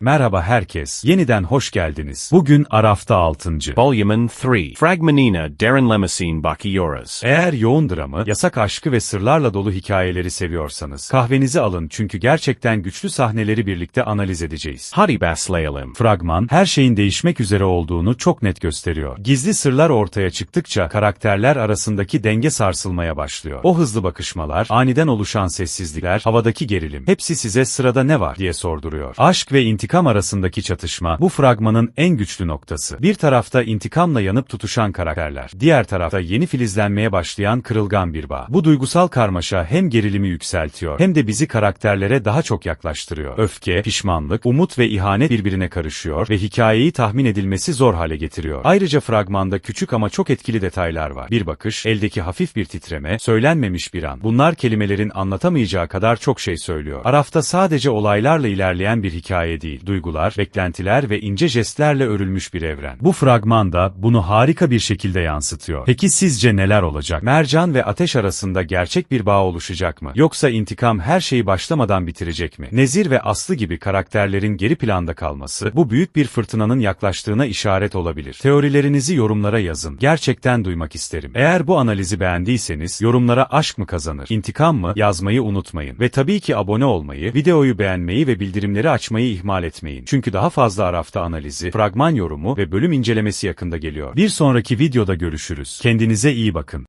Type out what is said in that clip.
Merhaba herkes, yeniden hoş geldiniz. Bugün Araf'ta 6. Volume 3. Fragmenina derinlemesine bakıyoruz. Eğer yoğun dramı, yasak aşkı ve sırlarla dolu hikayeleri seviyorsanız, kahvenizi alın çünkü gerçekten güçlü sahneleri birlikte analiz edeceğiz. Hadi başlayalım. Fragman, her şeyin değişmek üzere olduğunu çok net gösteriyor. Gizli sırlar ortaya çıktıkça karakterler arasındaki denge sarsılmaya başlıyor. O hızlı bakışmalar, aniden oluşan sessizlikler, havadaki gerilim, hepsi size sırada ne var diye sorduruyor. Aşk ve intikam arasındaki çatışma, bu fragmanın en güçlü noktası. Bir tarafta intikamla yanıp tutuşan karakterler, diğer tarafta yeni filizlenmeye başlayan kırılgan bir bağ. Bu duygusal karmaşa hem gerilimi yükseltiyor, hem de bizi karakterlere daha çok yaklaştırıyor. Öfke, pişmanlık, umut ve ihanet birbirine karışıyor ve hikayeyi tahmin edilmesi zor hale getiriyor. Ayrıca fragmanda küçük ama çok etkili detaylar var. Bir bakış, eldeki hafif bir titreme, söylenmemiş bir an. Bunlar kelimelerin anlatamayacağı kadar çok şey söylüyor. Arafta sadece olaylarla ilerleyen bir hikaye değil, duygular, beklentiler ve ince jestlerle örülmüş bir evren. Bu fragmanda bunu harika bir şekilde yansıtıyor. Peki sizce neler olacak? Mercan ve Ateş arasında gerçek bir bağ oluşacak mı? Yoksa intikam her şeyi başlamadan bitirecek mi? Nezir ve Aslı gibi karakterlerin geri planda kalması, bu büyük bir fırtınanın yaklaştığına işaret olabilir. Teorilerinizi yorumlara yazın. Gerçekten duymak isterim. Eğer bu analizi beğendiyseniz, yorumlara aşk mı kazanır, intikam mı yazmayı unutmayın. Ve tabii ki abone olmayı, videoyu beğenmeyi ve bildirimleri açmayı ihmal etmeyin. Çünkü daha fazla Arafta analizi, fragman yorumu ve bölüm incelemesi yakında geliyor. Bir sonraki videoda görüşürüz. Kendinize iyi bakın.